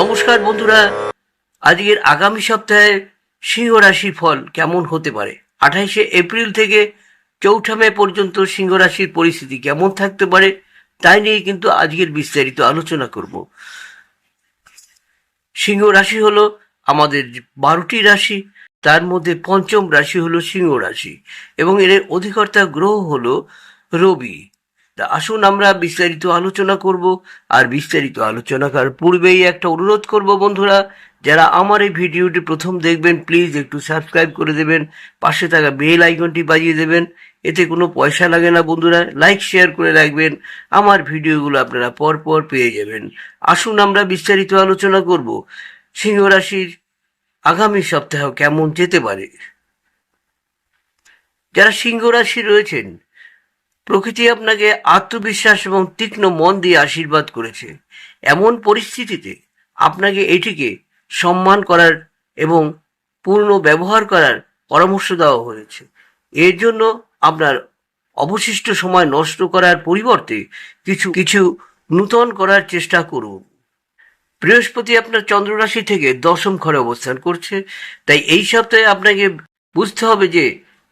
নমস্কার বন্ধুরা, আজকের আগামী সপ্তাহে সিংহ রাশির ফল কেমন হতে পারে? আঠাইশে এপ্রিল থেকে চৌঠা মে পর্যন্ত সিংহ রাশির পরিস্থিতি কেমন থাকতে পারে, তাই নিয়ে কিন্তু আজকের বিস্তারিত আলোচনা করব। সিংহ রাশি হলো আমাদের বারোটি রাশি, তার মধ্যে পঞ্চম রাশি হলো সিংহ রাশি এবং এর অধিকর্তা গ্রহ হলো রবি। তা আসুন আমরা বিস্তারিত আলোচনা করব, আর বিস্তারিত আলোচনা করার পূর্বেই একটা অনুরোধ করব বন্ধুরা, যারা আমার এই ভিডিওটি প্রথম দেখবেন প্লিজ একটু সাবস্ক্রাইব করে দেবেন, পাশে থাকা বেল আইকনটি বাজিয়ে দেবেন, এতে কোনো পয়সা লাগে না বন্ধুরা লাইক শেয়ার করে রাখবেন, আমার ভিডিওগুলো আপনারা পর পর পেয়ে যাবেন। আসুন আমরা বিস্তারিত আলোচনা করব। সিংহ রাশির আগামী সপ্তাহ কেমন যেতে পারে? যারা সিংহ রাশি রয়েছেন প্রকৃতি আপনাকে আত্মবিশ্বাস এবং তীক্ষ্ণ মন দিয়ে আশীর্বাদ করেছে। এমন পরিস্থিতিতে আপনাকে এটিকে সম্মান করার এবং পূর্ণ ব্যবহার করার পরামর্শ দেওয়া হয়েছে। এর জন্য আপনার অবশিষ্ট সময় নষ্ট করার পরিবর্তে কিছু কিছু নূতন করার চেষ্টা করুন। বৃহস্পতি আপনার চন্দ্ররাশি থেকে দশম ঘরে অবস্থান করছে। তাই এই সপ্তাহে আপনাকে বুঝতে হবে যে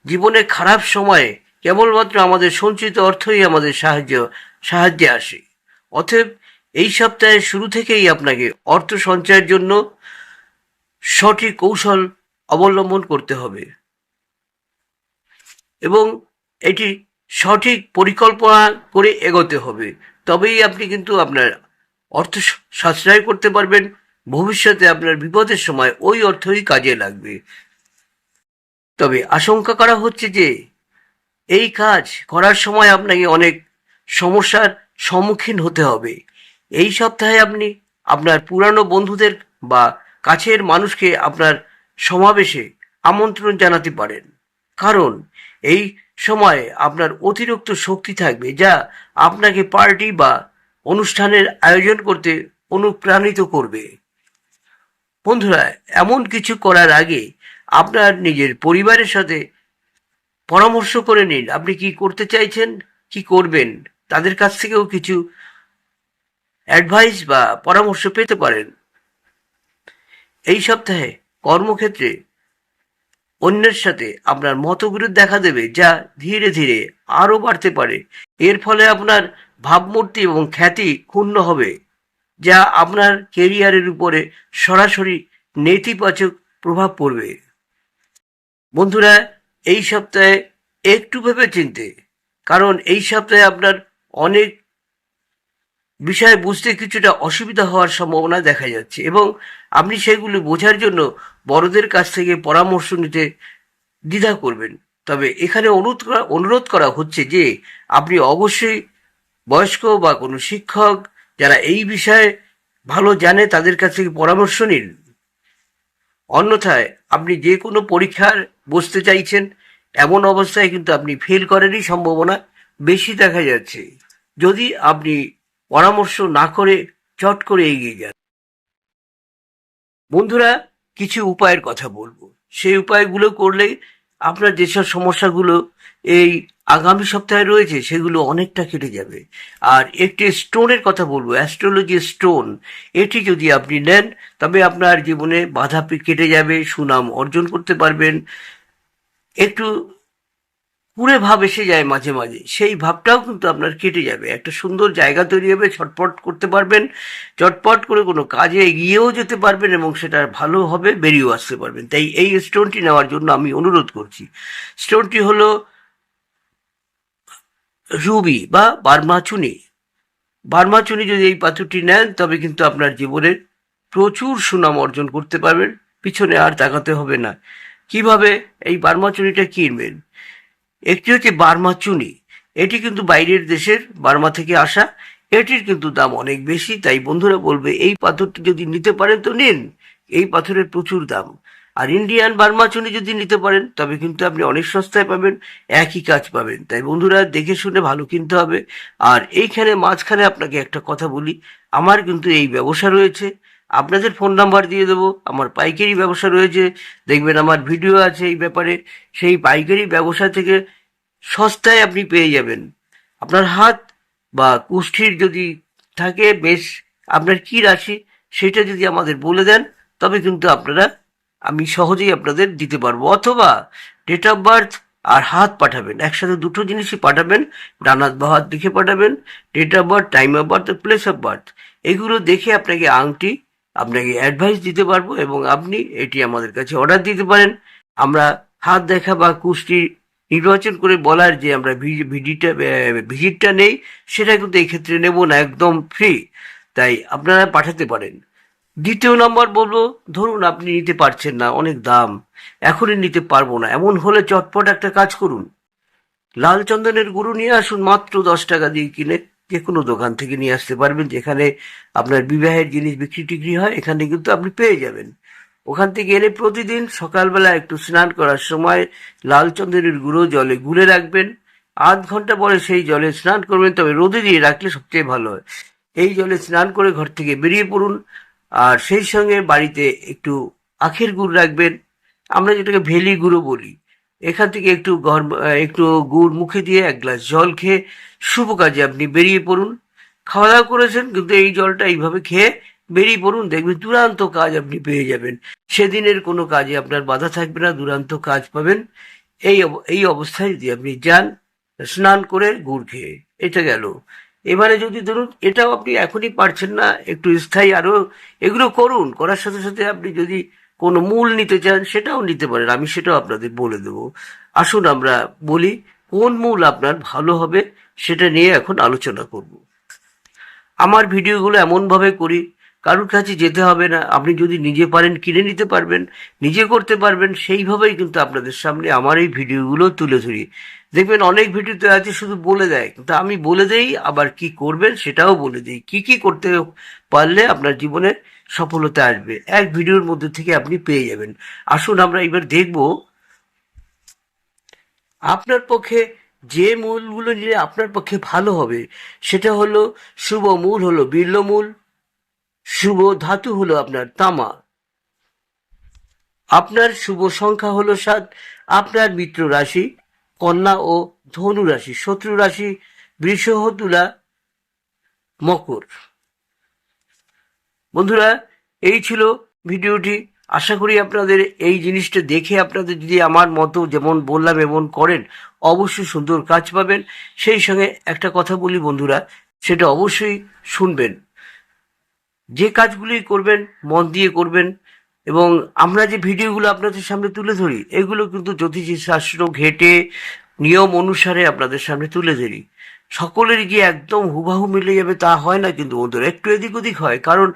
জীবনে খারাপ সময়ে কেবলমাত্র আমাদের সঞ্চিত অর্থই আমাদের সাহায্য, সাহায্যে আসে। অতএব এই সপ্তাহের শুরু থেকেই আপনাকে অর্থ সঞ্চয়ের জন্য সঠিক কৌশল অবলম্বন করতে হবে। এবং এটি সঠিক পরিকল্পনা করে এগোতে হবে। তবেই আপনি কিন্তু আপনার অর্থ সাশ্রয় করতে পারবেন। ভবিষ্যতে আপনার বিপদের সময় ওই অর্থই কাজে লাগবে। তবে আশঙ্কা করা হচ্ছে যে এই কাজ করার সময় আপনাকে অনেক সমস্যার সম্মুখীন হতে হবে। এই সপ্তাহে আপনি আপনার পুরানো বন্ধুদের বা কাছের মানুষকে আপনার সমাবেশে আমন্ত্রণ জানাতে পারেন। কারণ এই সময় আপনার অতিরিক্ত শক্তি থাকবে যা আপনাকে পার্টি বা অনুষ্ঠানের আয়োজন করতে অনুপ্রাণিত করবে। বন্ধুরা, এমন কিছু করার আগে আপনার নিজের পরিবারের সাথে পরামর্শ করে নিন। আপনি কি করতে চাইছেন? কি করবেন? তাদের কাছ থেকেও কিছু অ্যাডভাইস বা পরামর্শ পেতে পারেন। এই সপ্তাহে কর্মক্ষেত্রে অন্যের সাথে আপনার মতবিরোধ দেখা দেবে, যা ধীরে ধীরে আরও বাড়তে পারে। এর ফলে আপনার ভাবমূর্তি এবং খ্যাতি ক্ষুণ্ণ হবে, যা আপনার কেরিয়ারের উপরে সরাসরি নেতিবাচক প্রভাব পড়বে। বন্ধুরা এই সপ্তাহে একটু ভেবে চিনতে। কারণ এই সপ্তাহে আপনার অনেক বিষয় বুঝতে কিছুটা অসুবিধা হওয়ার সম্ভাবনা দেখা যাচ্ছে এবং আপনি সেগুলি বোঝার জন্য বড়দের কাছ থেকে পরামর্শ নিতে দ্বিধা করবেন। তবে এখানে অনুরোধ করা অনুরোধ করা হচ্ছে যে আপনি অবশ্যই বয়স্ক বা কোনো শিক্ষক যারা এই বিষয়ে ভালো জানে তাদের কাছ থেকে পরামর্শ নিন। অন্যথায় আপনি যে কোনো পরীক্ষার বসতে চাইছেন, এমন অবস্থায় কিন্তু আপনি ফেল করারই সম্ভাবনা বেশি দেখা যাচ্ছে। যদি আপনি পরামর্শ না করে চট করে এগিয়ে যান। বন্ধুরা, কিছু উপায়ের কথা বলব। সেই উপায়গুলো করলে আপনার যেসব সমস্যাগুলো এই আগামী সপ্তাহে রয়েছে, সেগুলো অনেকটা কেটে যাবে। আর একটি স্টোনের কথা বলব অ্যাস্ট্রোলজি স্টোন এটি যদি আপনি নেন, তবে আপনার জীবনে বাধা কেটে যাবে, সুনাম অর্জন করতে পারবেন। একটু কুড়ে ভাব এসে যায় মাঝে মাঝে। সেই ভাবটাও কিন্তু আপনার কেটে যাবে। একটা সুন্দর জায়গা তৈরি হবে, ছটপট করতে পারবেন, চটপট করে কোনো কাজে এগিয়েও যেতে পারবেন এবং সেটা ভালো হবে, বেরিয়েও আসতে পারবেন। তাই এই স্টোনটি নেওয়ার জন্য আমি অনুরোধ করছি। স্টোনটি হলো রুবি বা বার্মাচুনি বার্মাচুনি যদি এই পাথরটি নেন, তবে কিন্তু আপনার জীবনের প্রচুর সুনাম অর্জন করতে পারবেন। পিছনে আর তাকাতে হবে না। কীভাবে এই বার্মা চুনিটা কিনবেন একটি হচ্ছে বার্মা চুনি। এটি কিন্তু বাইরের দেশের বার্মা থেকে আসা। এটির কিন্তু দাম অনেক বেশি, তাই বন্ধুরা বলবে, এই পাথরটি যদি নিতে পারেন তো নিন। এই পাথরের প্রচুর দাম। আর ইন্ডিয়ান বার্মা চুনি যদি নিতে পারেন, তবে কিন্তু আপনি অনেক সস্তায় পাবেন, একই কাজ পাবেন। তাই বন্ধুরা, দেখে শুনে ভালো কিনতে হবে। আর এইখানে মাঝখানে আপনাকে একটা কথা বলি, আমার কিন্তু এই ব্যবসা রয়েছে। আপনাদের ফোন নাম্বার দিয়ে দেবো। আমার পাইকারি ব্যবসা রয়েছে। দেখবেন আমার ভিডিও আছে এই ব্যাপারে। সেই পাইকারি ব্যবসা থেকে সস্তায় আপনি পেয়ে যাবেন। আপনার হাত বা কুষ্ঠির যদি থাকে, বেশ আপনার কি রাশি সেটা যদি আমাদের বলে দেন, তবে কিন্তু আপনারা আমি সহজেই আপনাদের দিতে পারব। অথবা ডেট অফ বার্থ আর হাত পাঠাবেন। একসাথে দুটো জিনিসই পাঠাবেন। ডানাত বা হাত দেখে পাঠাবেন। Date of birth time of birth place of birth এগুলো দেখে আপনাকে আংটি আপনাকে অ্যাডভাইস দিতে পারব এবং আপনি এটি আমাদের কাছে অর্ডার দিতে পারেন। আমরা হাত দেখা বা কুষ্টি নির্বাচন করে বলার যে আমরা ভিডিটা ভিজিটটা নেই, সেটা কিন্তু এই ক্ষেত্রে নেব না, একদম ফ্রি তাই আপনারা পাঠাতে পারেন। দ্বিতীয় নম্বর বলব, ধরুন আপনি নিতে পারছেন না, অনেক দাম। এখনই নিতে পারব না, এমন হলে চটপট একটা কাজ করুন। লাল চন্দনের গুঁড়ো নিয়ে আসুন মাত্র দশ টাকা দিয়ে কিনে। যে কোনো দোকান থেকে নিয়ে আসতে পারবেন, যেখানে আপনার বিবাহের জিনিস বিক্রি টিক্রি হয়, এখানে কিন্তু আপনি পেয়ে যাবেন। ওখান থেকে এনে প্রতিদিন সকালবেলা একটু স্নান করার সময় লাল চন্দনের গুঁড়ো জলে গুলে রাখবেন। আধ ঘণ্টা পরে সেই জলে স্নান করবেন, তবে রোদে দিয়ে রাখলে সবচেয়ে ভালো হয়। এই জলে স্নান করে ঘর থেকে বেরিয়ে পড়ুন, আর সেই সঙ্গে বাড়িতে একটু আখের গুড় রাখবেন। আমরা যেটাকে ভেলি গুঁড়ো বলি। এখান থেকে একটু গরম একটু গুড় মুখে দিয়ে এক গ্লাস জল খেয়ে শুভ কাজে আপনি বেরিয়ে পড়ুন। খাওয়া দাওয়া করেছেন, কিন্তু এই জলটা এইভাবে খেয়ে বেরিয়ে পড়ুন, দেখবেন দুরান্ত কাজ আপনি পেয়ে যাবেন। সেদিনের কোনো কাজে আপনার বাধা থাকবে না, দুরান্ত কাজ পাবেন। এই এই অবস্থায় যদি আপনি যান, স্নান করে গুড় খেয়ে, এটা গেল। এবারে যদি ধরুন, এটাও আপনি এখনই পারছেন না, একটু স্থায়ী আরও এগুলো করুন, করার সাথে সাথে আপনি যদি কোনো মূল নিতে চান সেটাও নিতে পারেন, আমি সেটাও আপনাদের বলে দেবো। আসুন আমরা বলি, কোন মূল আপনার ভালো হবে সেটা নিয়ে এখন আলোচনা করব। আমার ভিডিওগুলো এমনভাবে করি, কারোর কাছে যেতে হবে না, আপনি যদি নিজে পারেন কিনে নিতে পারবেন, নিজে করতে পারবেন, সেইভাবেই কিন্তু আপনাদের সামনে আমার এই ভিডিওগুলো তুলে ধরি। দেখবেন অনেক ভিডিওতে আছে শুধু বলে দেয়, কিন্তু আমি বলে দেই, আবার কি করবেন সেটাও বলে দিই। কি কি করতে পারলে আপনার জীবনে সফলতা আসবে। এক ভিডিওর মধ্যে থেকে আপনি পেয়ে যাবেন। আসুন আমরা এবার দেখব আপনার পক্ষে যে মূলগুলো নিলে আপনার পক্ষে ভালো হবে, সেটা হলো শুভ মূল হলো বিল্লমূল শুভ ধাতু হলো আপনার তামা। আপনার শুভ সংখ্যা হলো সাত, আপনার মিত্র রাশি, কন্যা ও ধনু রাশি, শত্রু রাশি বৃষ তুলা মকর। বন্ধুরা, এই ছিল ভিডিওটি। আশা করি আপনাদের এই জিনিসটা দেখে আপনাদের যদি আমার মতো যেমন বললাম এমন করেন, অবশ্যই সুন্দর কাজ পাবেন। সেই সঙ্গে একটা কথা বলি বন্ধুরা, সেটা অবশ্যই শুনবেন। যে কাজগুলি করবেন, মন দিয়ে করবেন এবং আমরা যে ভিডিওগুলো আপনাদের সামনে তুলে ধরি, এগুলো কিন্তু জ্যোতিষী শাস্ত্র ঘেটে, নিয়ম অনুসারে আপনাদের সামনে তুলে ধরি। সকলেরই গিয়ে একদম হুবাহু মিলে যাবে, তা হয় না কিন্তু ওদের। একটু এদিক ওদিক হয়, কারণ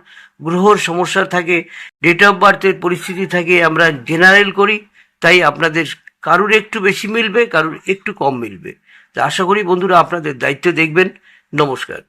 গ্রহর সমস্যা থাকে ডেট অফ বার্থের পরিস্থিতি থাকে, আমরা জেনারেল করি, তাই আপনাদের কারুর একটু বেশি মিলবে, কারুর একটু কম মিলবে। আশা করি বন্ধুরা আপনাদের দায়িত্ব দেখবেন। নমস্কার।